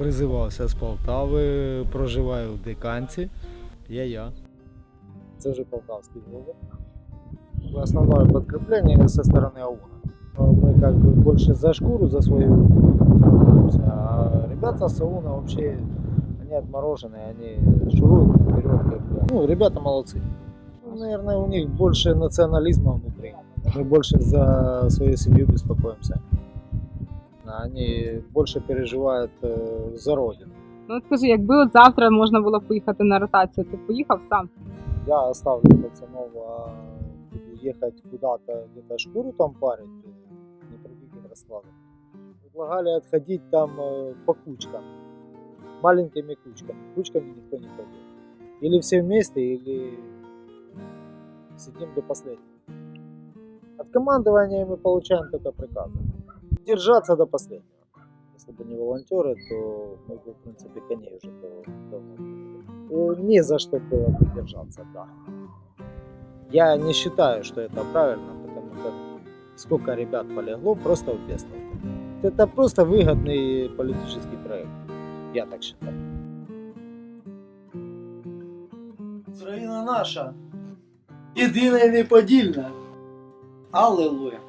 призивався з Полтави, проживаю в Диканці. Я я. Це вже полтавський голуб. Основное подкрепление со стороны АУНа. Мы как бы больше за шкуру, за свою заботимся, а ребята с АУНа вообще, они отмороженные, они шуруют вперед. Ну, ребята молодцы. Ну, наверное, у них больше национализма внутри. Мы больше за свою семью беспокоимся А Они больше переживают э, за родину. Ну от скажи, якби от завтра можна було поїхати на ротацію, ти б поїхав сам? Я оставлю пацанов, а буду ехать куда-то, где-то шкуру там парить, э, не при каких раскладах. Предлагали отходить там э, по кучкам, маленькими кучками. Кучками никто не ходит. Или все вместе, или сидим до последнего. От командования мы получаем только приказы. Держаться до последнего. Если бы не волонтеры, то мы бы, в принципе, коней уже дав- давно были. Э, Не за что было бы держаться, да. Я не считаю, что это правильно, потому как сколько ребят полегло просто в бестолку. Это просто выгодный политический проект. Я так считаю. Україна наша. Єдина і неподільна. Аллилуйя.